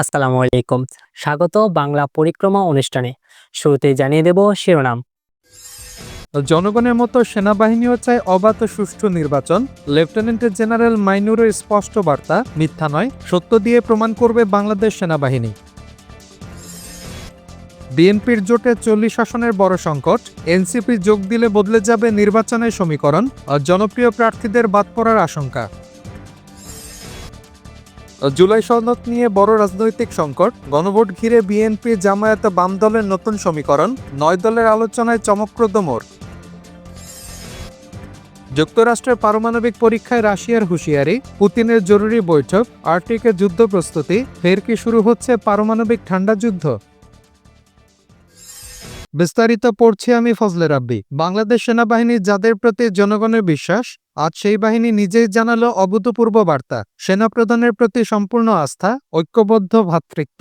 আসসালামু আলাইকুম। স্বাগত বাংলা পরিক্রমা অনুষ্ঠানে। শুরুতে জানিয়ে দেব শিরোনাম। জনগণের মতো সেনাবাহিনীও চায় অবাধ সুষ্ঠু নির্বাচন। লেফটেন্যান্ট জেনারেল মাইনুরের স্পষ্ট বার্তা, মিথ্যা নয়, সত্য দিয়ে প্রমাণ করবে বাংলাদেশ সেনাবাহিনী। বিএনপির জোটে চল্লিশ আসনের বড় সংকট, এনসিপি যোগ দিলে বদলে যাবে নির্বাচনের সমীকরণ, আর জনপ্রিয় প্রার্থীদের বাদ পড়ার আশঙ্কা। জুলাই সনদ নিয়ে বড় রাজনৈতিক সংকট। গণভোট ঘিরে বিএনপি জামায়াত বাম দলের নতুন সমীকরণ, নয় দলের আলোচনায় চমকপ্রদ মোড়। যুক্তরাষ্ট্রের পারমাণবিক পরীক্ষায় রাশিয়ার হুঁশিয়ারি, পুতিনের জরুরি বৈঠক, আর্টিকে যুদ্ধ প্রস্তুতি, ফের কি শুরু হচ্ছে পারমাণবিক ঠান্ডা যুদ্ধ? বিস্তারিত পড়ছি আমি ফজলে রাব্বি। বাংলাদেশ সেনাবাহিনী যাদের প্রতি জনগণের বিশ্বাস, আজ সেই বাহিনী নিজেই জানালো অভূতপূর্ব বার্তা। সেনাপ্রধানের প্রতি সম্পূর্ণ আস্থা, ঐক্যবদ্ধ ভ্রাতৃত্ব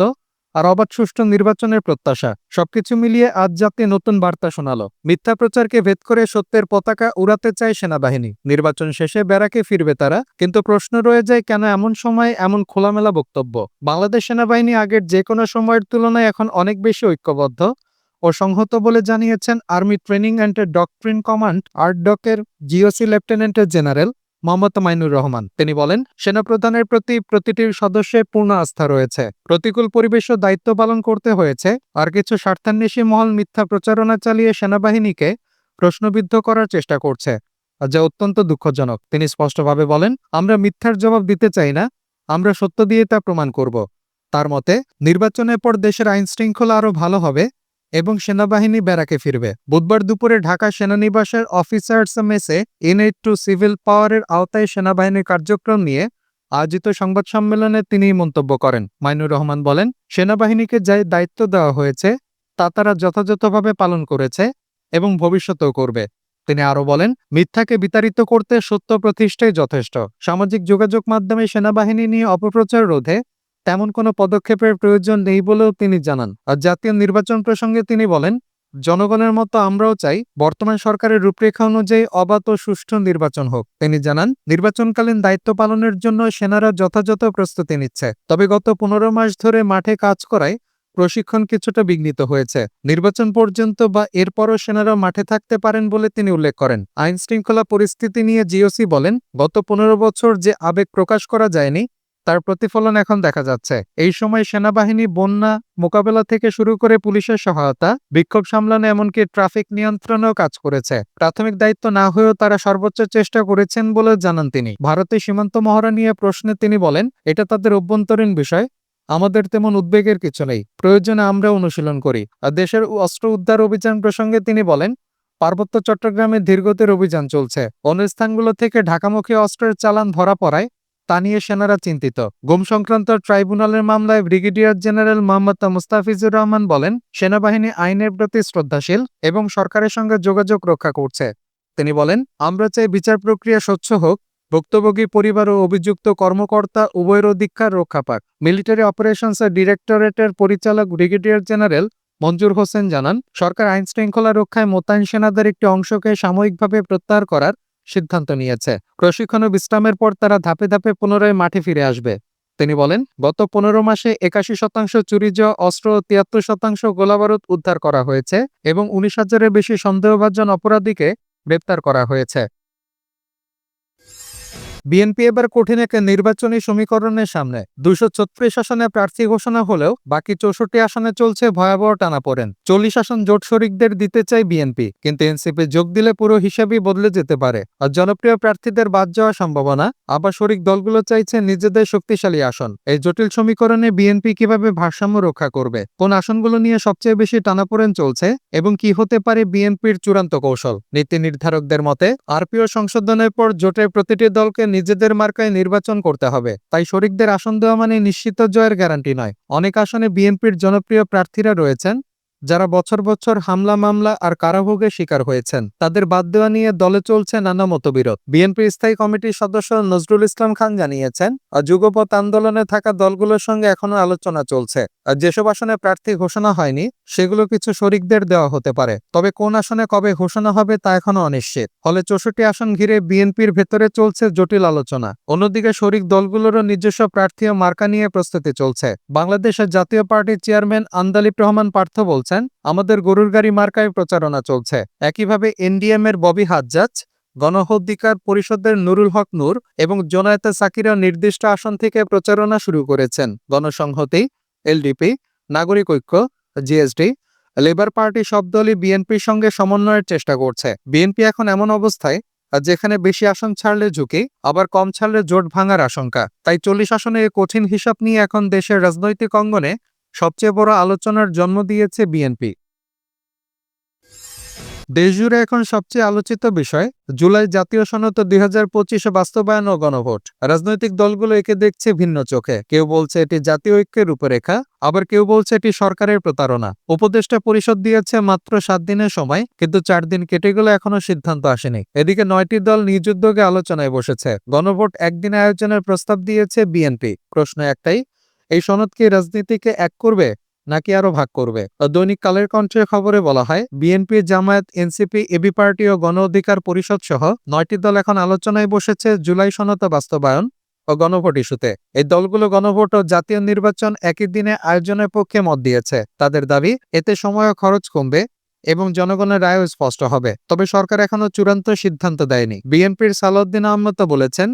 আর অবাধ সুষ্ঠু নির্বাচনের প্রত্যাশা, সবকিছু মিলিয়ে আজ জাতি নতুন বার্তা শোনালো। মিথ্যা প্রচারকে ভেদ করে সত্যের পতাকা উড়াতে চায় সেনাবাহিনী। নির্বাচন শেষে ব্যারাকে ফিরবে তারা, কিন্তু প্রশ্ন রয়ে যায় কেন এমন সময় এমন খোলামেলা বক্তব্য? বাংলাদেশ সেনাবাহিনী আগের যে কোনো সময়ের তুলনায় এখন অনেক বেশি ঐক্যবদ্ধ ও সংহত বলে জানিয়েছেন army training and doctrine command আর্টডকের GOC lieutenant general Mohammad Mainur Rahman. তিনি বলেন, সেনাপ্রধানের প্রতি প্রতিটির সদস্যের পূর্ণ আস্থা রয়েছে। প্রতিকূল পরিবেশও দায়িত্ব পালন করতে হয়েছে, আর কিছু স্বার্থান্বেষী মহল মিথ্যা প্রচারণা চালিয়ে সেনাবাহিনীকে প্রশ্নবিদ্ধ করার চেষ্টা করছে, যা অত্যন্ত দুঃখজনক। তিনি স্পষ্টভাবে বলেন, আমরা মিথ্যার জবাব দিতে চাই না, আমরা সত্য দিয়ে তা প্রমাণ করব। তার মতে, নির্বাচনের পর দেশের আইন শৃঙ্খলা আরও ভালো হবে এবং সেনাবাহিনী ব্যারাকে ফিরবে। বুধবার দুপুরে ঢাকা সেনানিবাসের অফিসার্স মেসে ইনএইট টু সিভিল পাওয়ারের আওতায় সেনাবাহিনীর কার্যক্রম নিয়ে আয়োজিত সংবাদ সম্মেলনে তিনি মন্তব্য করেন। মাইনুর রহমান বলেন, সেনাবাহিনীকে যে দায়িত্ব দেওয়া হয়েছে, তা তারা যথাযথভাবে পালন করেছে এবং ভবিষ্যতেও করবে। তিনি আরও বলেন, মিথ্যাকে বিতাড়িত করতে সত্য প্রতিষ্ঠাই যথেষ্ট। সামাজিক যোগাযোগ মাধ্যমে সেনাবাহিনী নিয়ে অপপ্রচার রোধে তেমন কোনো পদক্ষেপের প্রয়োজন নেই বলেও তিনি জানান। আর জাতীয় নির্বাচন প্রসঙ্গে তিনি বলেন, জনগণের মতো আমরাও চাই বর্তমান সরকারের রূপরেখা অনুযায়ী অবাধ ও সুষ্ঠু নির্বাচন হোক। তিনি জানান, নির্বাচনকালীন দায়িত্ব পালনের জন্য সেনারা যথাযথ প্রস্তুতি নিচ্ছে। তবে গত পনেরো মাস ধরে মাঠে কাজ করায় প্রশিক্ষণ কিছুটা বিঘ্নিত হয়েছে। নির্বাচন পর্যন্ত বা এরপরও সেনারা মাঠে থাকতে পারেন বলে তিনি উল্লেখ করেন। আইন শৃঙ্খলা পরিস্থিতি নিয়ে জিওসি বলেন, গত পনেরো বছর যে আবেগ প্রকাশ করা যায়নি তার প্রতিফলন এখন দেখা যাচ্ছে। এই সময় সেনাবাহিনী বন্যা মোকাবেলা থেকে শুরু করে পুলিশের সহায়তা, বিক্ষোভ সামলানো এমনকি ট্রাফিক নিয়ন্ত্রণেও কাজ করেছে। প্রাথমিক দায়িত্ব না হয়েও তারা সর্বোচ্চ চেষ্টা করেছেন বলে জানান তিনি। ভারতের সীমান্ত মহড়া নিয়ে প্রশ্নে তিনি বলেন, এটা তাদের অভ্যন্তরীণ বিষয়। আমাদের তেমন উদ্বেগের কিছু নেই। প্রয়োজনে আমরা অনুশীলন করি। আর দেশের অস্ত্র উদ্ধার অভিযান প্রসঙ্গে তিনি বলেন, পার্বত্য চট্টগ্রামে ধীরগতির অভিযান চলছে। অন্য স্থানগুলো থেকে ঢাকামুখী অস্ত্রের চালান ধরা পড়ায় তা নিয়ে সেনারা চিন্তিত। গুম সংক্রান্ত ট্রাইব্যুনালের মামলায় ব্রিগেডিয়ার জেনারেল মোহাম্মদ মুস্তাফিজুর রহমান বলেন, সেনাবাহিনী আইনের প্রতি শ্রদ্ধাশীল এবং সরকারের সঙ্গে যোগাযোগ রক্ষা করছে। তিনি বলেন, আমরা চাই বিচার প্রক্রিয়া স্বচ্ছ হোক, ভুক্তভোগী পরিবার ও অভিযুক্ত কর্মকর্তা উভয়ের অধিকার রক্ষা পাক। মিলিটারি অপারেশনস ডিরেক্টরেটের পরিচালক ব্রিগেডিয়ার জেনারেল মঞ্জুর হোসেন জানান, সরকার আইন শৃঙ্খলা রক্ষায় মোতায়েন সেনাদের একটি অংশকে সাময়িকভাবে প্রত্যাহার করার সিদ্ধান্ত নিয়েছে। প্রশিক্ষণ ও বিশ্রামের পর তারা ধাপে ধাপে পুনরায় মাঠে ফিরে আসবে। তিনি বলেন, গত পনেরো মাসে একাশি শতাংশ চুরি যাওয়া অস্ত্র ও তিয়াত্তর শতাংশ গোলাবারুদ উদ্ধার করা হয়েছে এবং উনিশ হাজারের বেশি সন্দেহভাজন অপরাধীকে গ্রেপ্তার করা হয়েছে। বিএনপি এবার কঠিন এক নির্বাচনী সমীকরণের সামনে। দুশো ছত্রিশ আসনে প্রার্থী ঘোষণা হলেও বাকি চৌষট্টি আসনে চলছে ভয়াবহ টানাপোড়েন। চল্লিশ আসন জোট শরিকদের দিতে চায় বিএনপি, কিন্তু এনসিপি যোগ দিলে পুরো হিসাবই বদলে যেতে পারে। আর জনপ্রিয় প্রার্থীদের বাদ যাওয়ার সম্ভাবনা, আবার শরিক দলগুলো চাইছে নিজেদের শক্তিশালী আসন। এই জটিল সমীকরণে বিএনপি কীভাবে ভারসাম্য রক্ষা করবে? কোন আসনগুলো নিয়ে সবচেয়ে বেশি টানাপোড়েন চলছে? এবং কি হতে পারে বিএনপির চূড়ান্ত কৌশল? নীতি নির্ধারকদের মতে, আরপিও সংশোধনের পর জোটের প্রতিটি দলকে নিজেদের মার্কায় নির্বাচন করতে হবে। তাই শরিকদের আসন দেওয়া মানে নিশ্চিত জয়ের গ্যারান্টি নয়। অনেক আসনে বিএনপির জনপ্রিয় প্রার্থীরা রয়েছেন। যারা বছর বছর হামলা, মামলা আর কারাভোগের শিকার হয়েছেন, তাদের বাদ দেওয়া নিয়ে দলে চলছে নানা মতবিরোধ। বিএনপির স্থায়ী কমিটির সদস্য নজরুল ইসলাম খান জানিয়েছেন যুগপথ আন্দোলনে থাকা দলগুলোর সঙ্গে এখনও আলোচনা চলছে, আর যেসব আসনে প্রার্থী ঘোষণা হয়নি, সেগুলো কিছু শরিকদের দেওয়া হতে পারে। তবে কোন আসনে কবে ঘোষণা হবে তা এখনও অনিশ্চিত। ফলে চৌষট্টি আসন ঘিরে বিএনপির ভেতরে চলছে জটিল আলোচনা। অন্যদিকে শরিক দলগুলোরও নিজস্ব প্রার্থী ও মার্কা নিয়ে প্রস্তুতি চলছে। বাংলাদেশের জাতীয় পার্টির চেয়ারম্যান আন্দালিব রহমান পার্থ বলছেন, আমাদের গরুর গাড়ি মার্কায় প্রচারণা চলছে। একইভাবে এনডিএম এর ববি হাজ্জাজ, গণঅধিকার পরিষদের নুরুল হক নূর এবং জোনায়েতে সাকিরা নির্দিষ্ট আসন থেকে প্রচারণা শুরু করেছেন। গণসংহতি, এলডিপি, নাগরিক ঐক্য, জিএসডি, লেবার পার্টি সব দলই বিএনপির সঙ্গে সমন্বয়ের চেষ্টা করছে। বিএনপি এখন এমন অবস্থায়, যেখানে বেশি আসন ছাড়লে ঝুঁকি, আবার কম ছাড়লে জোট ভাঙার আশঙ্কা। তাই চল্লিশ আসনে কঠিন হিসাব নিয়ে এখন দেশের রাজনৈতিক অঙ্গনে সবচেয়ে বড় আলোচনার জন্ম দিয়েছে বিএনপি। দেশজুড়ে এখন সবচেয়ে আলোচিত বিষয়, জুলাই জাতীয় সনদ দুই হাজার পঁচিশে বাস্তবায়ন ও গণভোট। রাজনৈতিক দলগুলো একে দেখছে ভিন্ন চোখে। কেউ বলছে এটি জাতীয় ঐক্যের রূপরেখা, আবার কেউ বলছে এটি সরকারের প্রতারণা। উপদেষ্টা পরিষদ দিয়েছে মাত্র সাত দিনের সময়, কিন্তু চার দিন কেটে গেলে এখনও সিদ্ধান্ত আসেনি। এদিকে নয়টি দল নিজ উদ্যোগে আলোচনায় বসেছে। গণভোট একদিন আয়োজনের প্রস্তাব দিয়েছে বিএনপি। প্রশ্ন একটাই এই সনদ কি রাজনীতিকে এক করবে নাকি আরও ভাগ করবে? দৈনিক কালের কণ্ঠের খবরে বলা হয়, BNP, Jamaat, NCP, AB party ও গণ অধিকার পরিষদ সহ নয়টি দল এখন আলোচনায় বসেছে জুলাই সনদ বাস্তবায়ন ও গণভোট ইস্যুতে। এই দলগুলো গণভোট ও জাতীয় নির্বাচন একই দিনে আয়োজনের পক্ষে মত দিয়েছে। তাদের দাবি, এতে সময় খরচ কমবে এবং জনগণের রায়ও স্পষ্ট হবে। তবে সরকার এখনও চূড়ান্ত সিদ্ধান্ত দেয়নি। বিএনপির সালাউদ্দিন আহমদ বলেছেন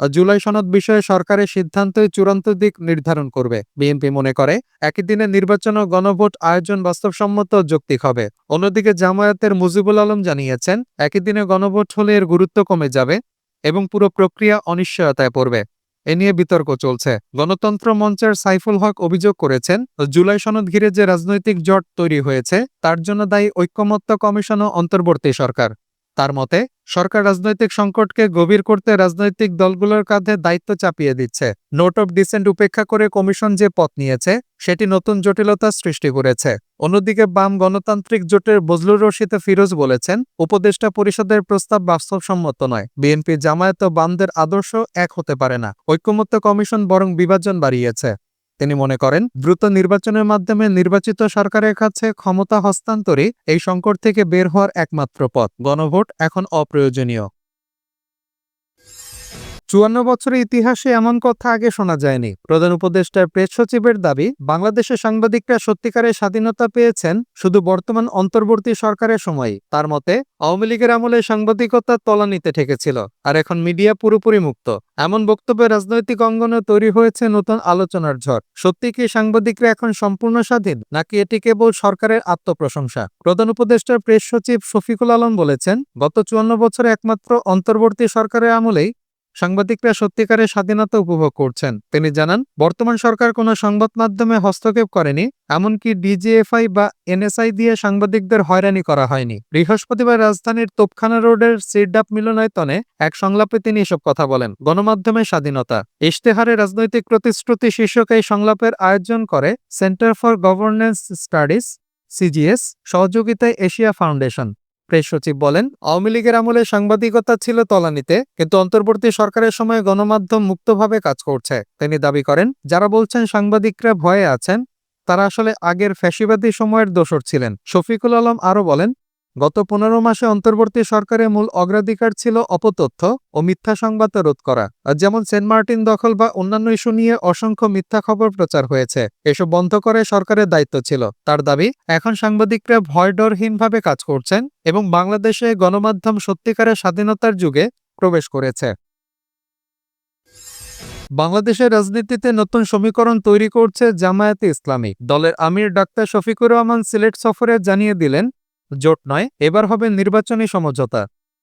জুলাই সনদ বিষয়ে সরকারের সিদ্ধান্তই চূড়ান্ত দিক নির্ধারণ করবে। বিএনপি মনে করে, একই দিনে নির্বাচন ও গণভোট আয়োজন বাস্তবসম্মত যৌক্তিক হবে। অন্যদিকে জামায়াতের মুজিবুল আলম জানিয়েছেন, একই দিনে গণভোট হলে এর গুরুত্ব কমে যাবে এবং পুরো প্রক্রিয়া অনিশ্চয়তায় পড়বে। এ নিয়ে বিতর্ক চলছে। গণতন্ত্র মঞ্চের সাইফুল হক অভিযোগ করেছেন, জুলাই সনদ ঘিরে যে রাজনৈতিক জট তৈরি হয়েছে, তার জন্য দায়ী ঐক্যমত্য কমিশন ও অন্তর্বর্তী সরকার। তার মতে, সরকার রাজনৈতিক সংকটকে গভীর করতে রাজনৈতিক দলগুলোর কাঁধে দায়িত্ব চাপিয়ে দিচ্ছে। নোট অফ ডিসেন্ট উপেক্ষা করে কমিশন যে পথ নিয়েছে, সেটি নতুন জটিলতা সৃষ্টি করেছে। অন্যদিকে বাম গণতান্ত্রিক জোটের বজলুর রশিদে ফিরোজ বলেছেন, উপদেষ্টা পরিষদের প্রস্তাব বাস্তবসম্মত নয়। বিএনপি জামায়াত ও বামদের আদর্শ এক হতে পারে না। ঐক্যমত্য কমিশন বরং বিভাজন বাড়িয়েছে। তিনি মনে করেন, দ্রুত নির্বাচনের মাধ্যমে নির্বাচিত সরকারের কাছে ক্ষমতা হস্তান্তরে এই সংকট থেকে বের হওয়ার একমাত্র পথ। গণভোট এখন অপ্রয়োজনীয়। চুয়ান্ন বছরের ইতিহাসে এমন কথা আগে শোনা যায়নি। প্রধান উপদেষ্টার প্রেস সচিবের দাবি বাংলাদেশের সাংবাদিকরা সত্যিকারের স্বাধীনতা পেয়েছেন শুধু বর্তমান অন্তর্বর্তী সরকারের সময় তার মতে, আওয়ামী লীগের আমলে সাংবাদিকতা তলানিতে ঠেকেছিল, আর এখন মিডিয়া পুরোপুরি মুক্ত। এমন বক্তব্যে রাজনৈতিক অঙ্গনে তৈরি হয়েছে নতুন আলোচনার ঝড়। সত্যি কি সাংবাদিকরা এখন সম্পূর্ণ স্বাধীন, নাকি এটি কেবল সরকারের আত্মপ্রশংসা? প্রধান উপদেষ্টার প্রেস সচিব শফিকুল আলম বলেছেন, গত চুয়ান্ন বছরে একমাত্র অন্তর্বর্তী সরকারের আমলেই সাংবাদিকরা সত্যিকারের স্বাধীনতা উপভোগ করছেন। তিনি জানান, বর্তমান সরকার কোনো সংবাদ মাধ্যমে হস্তক্ষেপ করেনি, এমনকি ডিজিএফআই বা এনএসআই দিয়ে সাংবাদিকদের হয়রানি করা হয়নি। বৃহস্পতিবার রাজধানীর তোপখানা রোডের সিরডাপ মিলনায়তনে এক সংলাপে তিনি এসব কথা বলেন। গণমাধ্যমের স্বাধীনতা। ইশতেহারে রাজনৈতিক প্রতিশ্রুতি শীর্ষক এই সংলাপের আয়োজন করে centre for governance studies, CGS, সহযোগিতায় এশিয়া ফাউন্ডেশন। প্রেস সচিব বলেন, আওয়ামী লীগের আমলে সাংবাদিকতা ছিল তলানিতে, কিন্তু অন্তর্বর্তী সরকারের সময় গণমাধ্যম মুক্তভাবে কাজ করছে। তিনি দাবি করেন, যারা বলছেন সাংবাদিকরা ভয়ে আছেন, তারা আসলে আগের ফ্যাসিবাদী সময়ের দোসর ছিলেন। শফিকুল আলম আরও বলেন গত পনেরো মাসে অন্তর্বর্তী সরকারের মূল অগ্রাধিকার ছিল অপতথ্য ও মিথ্যা সংবাদ রোধ করা। যেমন সেন্ট মার্টিন দখল বা অন্যান্য ইস্যু নিয়ে অসংখ্য মিথ্যা খবর প্রচার হয়েছে, এসব বন্ধ করে সরকারের দায়িত্ব ছিল। তার দাবি, এখন সাংবাদিকরা ভয় ডরহীনভাবে কাজ করছেন এবং বাংলাদেশে গণমাধ্যম সত্যিকারের স্বাধীনতার যুগে প্রবেশ করেছে। বাংলাদেশের রাজনীতিতে নতুন সমীকরণ তৈরি করছে জামায়াতে ইসলামী। দলের আমির ডাক্তার শফিকুর রহমান সিলেট সফরে জানিয়ে দিলেন জোট নয়, এবার হবে নির্বাচনী সমঝোতা।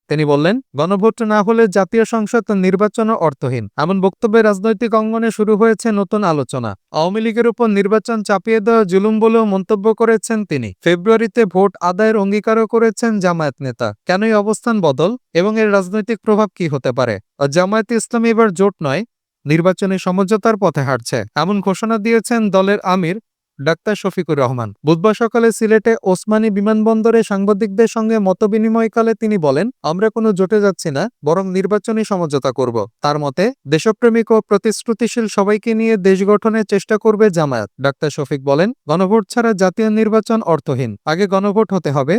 তিনি বললেন, গণভোট না হলে জাতীয় সংসদ নির্বাচনও অর্থহীন। এমন বক্তব্যে রাজনৈতিক অঙ্গনে শুরু হয়েছে নতুন আলোচনা। আওয়ামী লীগের উপর নির্বাচন চাপিয়ে দেওয়া জুলুম বলেও মন্তব্য করেছেন তিনি। ফেব্রুয়ারিতে ভোট আদায়ের অঙ্গীকারও করেছেন জামায়াত নেতা। কেনই অবস্থান বদল এবং এর রাজনৈতিক প্রভাব কি হতে পারে? জামায়াত ইসলামী এবার জোট নয়, নির্বাচনী সমঝোতার পথে হাঁটছে। এমন ঘোষণা দিয়েছেন দলের আমির ডাক্তার শফিকুর রহমান। বুধবার সকালে সিলেটে ওসমানী বিমানবন্দরে সাংবাদিকদের সঙ্গে মতবিনিময়কালে তিনি বলেন, আমরা কোনো জোটে যাচ্ছি না, বরং নির্বাচনী সমঝোতা করব। তার মতে, দেশপ্রেমিক ও প্রতিশ্রুতিশীল সবাইকে নিয়ে দেশ গঠনের চেষ্টা করবে জামায়াত। ডাক্তার শফিক বলেন, গণভোট ছাড়া জাতীয় নির্বাচন অর্থহীন। আগে গণভোট হতে হবে,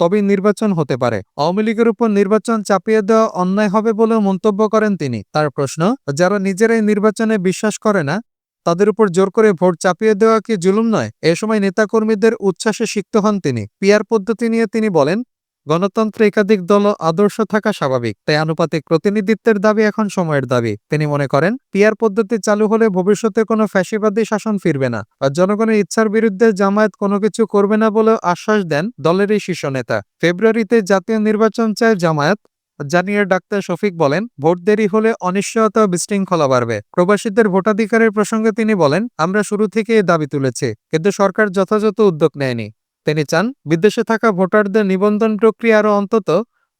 তবেই নির্বাচন হতে পারে। আওয়ামী লীগের উপর নির্বাচন চাপিয়ে দেওয়া অন্যায় হবে বলেও মন্তব্য করেন তিনি। তার প্রশ্ন, যারা নিজেরাই নির্বাচনে বিশ্বাস করে না তাদের উপর জোর করে ভোট চাপিয়ে দেওয়া কি জুলুম নয়? এ সময় নেতাকর্মীদের উচ্ছ্বাসে সিক্ত হন তিনি। পিয়ার পদ্ধতি নিয়ে তিনি বলেন, গণতন্ত্রে একাধিক দল আদর্শ থাকা স্বাভাবিক, তাই আনুপাতিক প্রতিনিধিত্বের দাবি এখন সময়ের দাবি। তিনি মনে করেন, পিয়ার পদ্ধতি চালু হলে ভবিষ্যতে কোনো ফ্যাসিবাদী শাসন ফিরবে না, আর জনগণের ইচ্ছার বিরুদ্ধে জামায়াত কোনো কিছু করবে না বলেও আশ্বাস দেন দলের এই শীর্ষ নেতা। ফেব্রুয়ারিতে জাতীয় নির্বাচন চায় জামায়াত। জানিয়ে ডাক্তার শফিক বলেন, ভোট দেরি হলে অনিশ্চয়তা বিশৃঙ্খলা বাড়বে। প্রবাসীদের ভোটাধিকারের প্রসঙ্গে তিনি বলেন, আমরা শুরু থেকে দাবি তুলেছি, কিন্তু সরকার যথাযথ উদ্যোগ নেয়নি। তিনি চান, বিদেশে থাকা ভোটারদের নিবন্ধন প্রক্রিয়া আরও অন্তত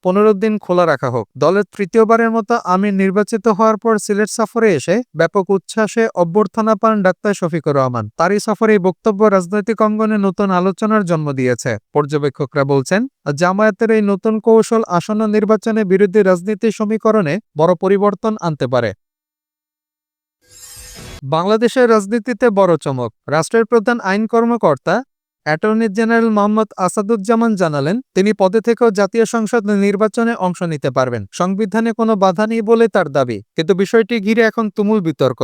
পনেরো দিন খোলা রাখা হোক। দলের তৃতীয়বারের মতো আমির নির্বাচিত হওয়ার পর সিলেট সফরে এসে ব্যাপক উচ্ছ্বাসে অভ্যর্থনা পান ডাক্তার শফিকুর রহমান। তারই সফরে বক্তব্য রাজনৈতিক অঙ্গনে নতুন আলোচনার জন্ম দিয়েছে। পর্যবেক্ষকরা বলছেন, জামায়াতের এই নতুন কৌশল আসন্ন নির্বাচনে বিরোধী রাজনীতির সমীকরণে বড় পরিবর্তন আনতে পারে। বাংলাদেশের রাজনীতিতে বড় চমক। রাষ্ট্রের প্রধান আইন কর্মকর্তা অ্যাটর্নি জেনারেল মোহাম্মদ আসাদুজ্জামান জানালেন, তিনি পদে থেকেও জাতীয় সংসদ নির্বাচনে অংশ নিতে পারবেন। সংবিধানে কোনো বাধা নেই বলে তার দাবি, কিন্তু বিষয়টি ঘিরে এখন তুমুল বিতর্ক।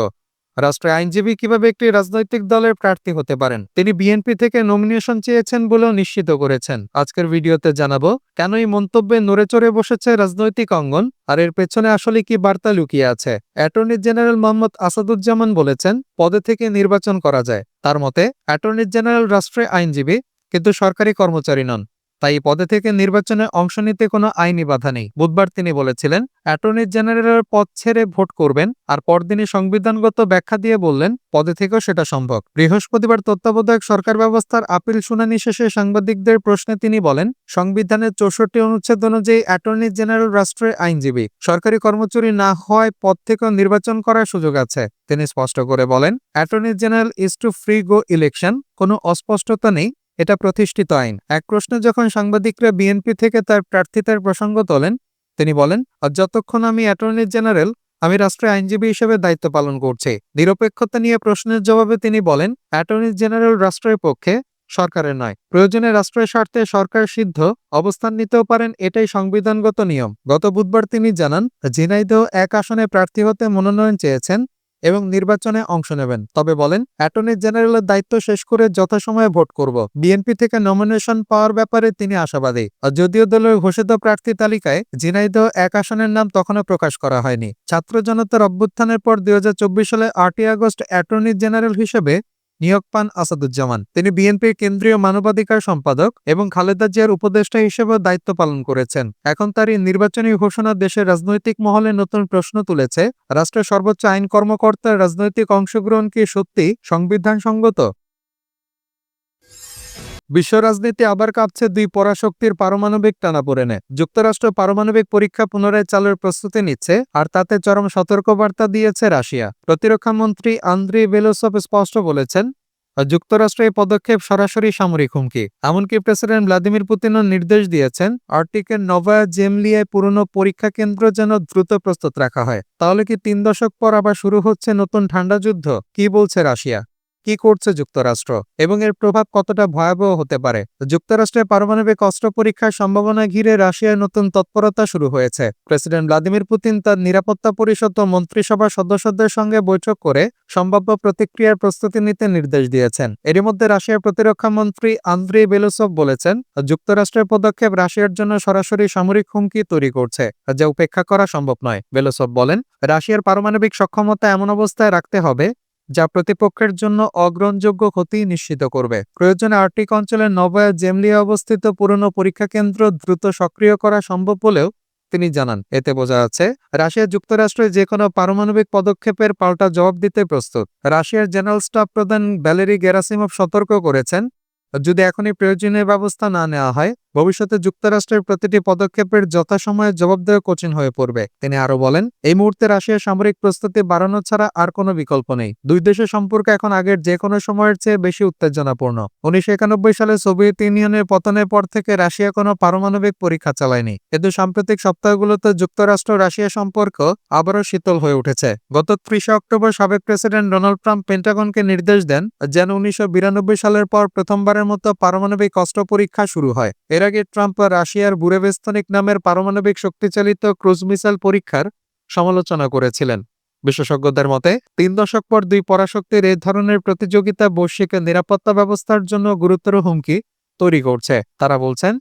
রাষ্ট্রের আইনজীবী কীভাবে একটি রাজনৈতিক দলের প্রার্থী হতে পারেন? তিনি বিএনপি থেকে নমিনেশন চেয়েছেন বলেও নিশ্চিত করেছেন। আজকের ভিডিওতে জানাব, কেন এই মন্তব্যে নড়ে চড়ে বসেছে রাজনৈতিক অঙ্গন? আর এর পেছনে আসলে কি বার্তা লুকিয়ে আছে? অ্যাটর্নি জেনারেল মোহাম্মদ আসাদুজ্জামান বলেছেন, পদে থেকে নির্বাচন করা যায়। তার মতে, অ্যাটর্নি জেনারেল রাষ্ট্রের আইনজীবী, কিন্তু সরকারি কর্মচারী নন। তাই পদে থেকে নির্বাচনে অংশ নিতে কোনো আইনি বাধা নেই। বুধবার তিনি বলেছিলেন, অ্যাটর্নি জেনারেলের পদ ছেড়ে ভোট করবেন আর পরদিনই সংবিধানগত ব্যাখ্যা দিয়ে বললেন, পদে থেকেও সেটা সম্ভব। বৃহস্পতিবার তত্ত্বাবধায়ক সরকার ব্যবস্থার আপিল শুনানি শেষে সাংবাদিকদের প্রশ্নে তিনি বলেন, সংবিধানের চৌষট্টি অনুচ্ছেদ অনুযায়ী অ্যাটর্নি জেনারেল রাষ্ট্রের আইনজীবী, সরকারি কর্মচারী না হওয়ায় পদ থেকেও নির্বাচন করার সুযোগ আছে। তিনি স্পষ্ট করে বলেন, attorney general is to free go election, কোনো অস্পষ্টতা নেই। এটা প্রতিষ্ঠিত আইন। এক প্রশ্নে যখন সাংবাদিকরা বিএনপি থেকে তার প্রার্থিতার প্রসঙ্গ তোলেন, তিনি বলেন, "আর যতক্ষণ আমি অ্যাটর্নি জেনারেল, আমি রাষ্ট্রের আইনজীবী হিসেবে দায়িত্ব পালন করছি। নিরপেক্ষতা নিয়ে প্রশ্নের জবাবে তিনি বলেন, অ্যাটর্নি জেনারেল রাষ্ট্রের পক্ষে সরকারের নয়। প্রয়োজনে রাষ্ট্রের স্বার্থে সরকার সিদ্ধ, অবস্থান নিতেও পারেন, এটাই সংবিধানগত নিয়ম। গত বুধবার তিনি জানান ঝিনাইদহ এক আসনে প্রার্থী হতে মনোনয়ন চেয়েছেন এবং নির্বাচনে অংশ নেবেন। তবে বলেন, অ্যাটর্নি জেনারেলের দায়িত্ব শেষ করে যথাসময়ে ভোট করব। বিএনপি থেকে নমিনেশন পাওয়ার ব্যাপারে তিনি আশাবাদী। যদিও দলের ঘোষিত প্রার্থী তালিকায় ঝিনাইদহ এক আসনের নাম তখনও প্রকাশ করা হয়নি। ছাত্র জনতার অভ্যুত্থানের পর দুই হাজার চব্বিশ সালে আটই আগস্ট অ্যাটর্নি জেনারেল হিসেবে নিয়োগ পান আসাদুজ্জামান। তিনি বিএনপির কেন্দ্রীয় মানবাধিকার সম্পাদক এবং খালেদা জিয়ার উপদেষ্টা হিসেবে দায়িত্ব পালন করেছেন। এখন তার এই নির্বাচনী ঘোষণা দেশের রাজনৈতিক মহলে নতুন প্রশ্ন তুলেছে, রাষ্ট্রের সর্বোচ্চ আইন কর্মকর্তার রাজনৈতিক অংশগ্রহণ কি সত্যি সংবিধানসঙ্গত বিশ্ব রাজনীতি আবার কাঁপছে দুই পরাশক্তির পারমাণবিক টানাপোড়েনে। যুক্তরাষ্ট্র পারমাণবিক পরীক্ষা পুনরায় চালুর প্রস্তুতি নিচ্ছে, আর তাতে চরম সতর্কবার্তা দিয়েছে রাশিয়া। প্রতিরক্ষামন্ত্রী আন্দ্রি বেলোসভ স্পষ্ট বলেছেন, যুক্তরাষ্ট্র এই পদক্ষেপ সরাসরি সামরিক হুমকি। এমনকি প্রেসিডেন্ট ভ্লাদিমির পুতিনও নির্দেশ দিয়েছেন, আর্টিকের নভয়া জেমলিয়ায় পুরনো পরীক্ষা কেন্দ্র যেন দ্রুত প্রস্তুত রাখা হয়। তাহলে কি তিন দশক পর আবার শুরু হচ্ছে নতুন ঠান্ডা যুদ্ধ? কি বলছে রাশিয়া? কি করছে যুক্তরাষ্ট্র? এবং এর প্রভাব কতটা ভয়াবহ হতে পারে? যুক্তরাষ্ট্রের পারমাণবিক অস্ত্র পরীক্ষার সম্ভাবনা ঘিরে রাশিয়ার নতুন তৎপরতা শুরু হয়েছে। প্রেসিডেন্ট ভ্লাদিমির পুতিন তার নিরাপত্তা পরিষদ ও মন্ত্রিসভার সদস্যদের সঙ্গে বৈঠক করে সম্ভাব্য প্রতিক্রিয়ার প্রস্তুতি নিতে নির্দেশ দিয়েছেন। এরই মধ্যে রাশিয়ার প্রতিরক্ষা মন্ত্রী আন্দ্রি বেলোসভ বলেছেন, যুক্তরাষ্ট্রের পদক্ষেপ রাশিয়ার জন্য সরাসরি সামরিক হুমকি তৈরি করছে, যা উপেক্ষা করা সম্ভব নয়। বেলোসভ বলেন, রাশিয়ার পারমাণবিক সক্ষমতা এমন অবস্থায় রাখতে হবে যা প্রতিপক্ষের জন্য অগ্রহণযোগ্য ক্ষতি নিশ্চিত করবে। প্রয়োজনে আর্টিক অঞ্চলের নবায়া জেমলিয়া অবস্থিত পুরনো পরীক্ষা কেন্দ্র দ্রুত সক্রিয় করা সম্ভব বলেও তিনি জানান। এতে বোঝা যাচ্ছে, রাশিয়া যুক্তরাষ্ট্রে যে কোনো পারমাণবিক পদক্ষেপের পাল্টা জবাব দিতে প্রস্তুত। রাশিয়ার জেনারেল স্টাফ প্রধান ভ্যালেরি গেরাসিমভ সতর্ক করেছেন যদি এখনই প্রয়োজনীয় ব্যবস্থা না নেওয়া হয়, ভবিষ্যতে যুক্তরাষ্ট্রের প্রতিটি পদক্ষেপের যথাসময়ে জবাব দেওয়া কঠিন হয়ে পড়বে। তিনি আরও বলেন, এই মুহূর্তে রাশিয়ার সামরিক প্রস্তুতি বাড়ানো ছাড়া আর কোনো বিকল্প নেই। দুই দেশের সম্পর্ক এখন আগের যে কোনো সময়ের চেয়ে বেশি উত্তেজনাপূর্ণ। উনিশশো একানব্বই সালে সোভিয়েত ইউনিয়নের পতনের পর থেকে রাশিয়া কোনো পারমাণবিক পরীক্ষা চালায়নি। কিন্তু সাম্প্রতিক সপ্তাহগুলোতে যুক্তরাষ্ট্র রাশিয়া সম্পর্ক আবারও শীতল হয়ে উঠেছে। গত ত্রিশে অক্টোবর সাবেক প্রেসিডেন্ট ডোনাল্ড ট্রাম্প পেন্টাগনকে নির্দেশ দেন, যেন উনিশশো বিরানব্বই সালের পর প্রথমবারের মতো পারমাণবিক অস্ত্র পরীক্ষা শুরু হয়। এর আগে ট্রাম্প রাশিয়ার বুরেভেস্তনিক নামের পারমাণবিক শক্তিচালিত ক্রুজ মিসাইল পরীক্ষার সমালোচনা করেছিলেন। বিশেষজ্ঞদের মতে, তিন দশক পর দুই পরাশক্তির এই ধরনের প্রতিযোগিতা বৈশ্বিক নিরাপত্তা ব্যবস্থার জন্য গুরুতর হুমকি তৈরি করছে। তারা বলছেন,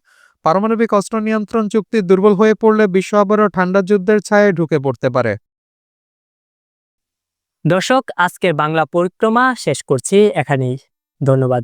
পারমাণবিক অস্ত্র নিয়ন্ত্রণ চুক্তি দুর্বল হয়ে পড়লে বিশ্ব আবারও ঠান্ডা যুদ্ধের ছায়ায় ঢুকে পড়তে পারে। দর্শক, আজকের বাংলা পরিক্রমা শেষ করছি এখানেই। ধন্যবাদ।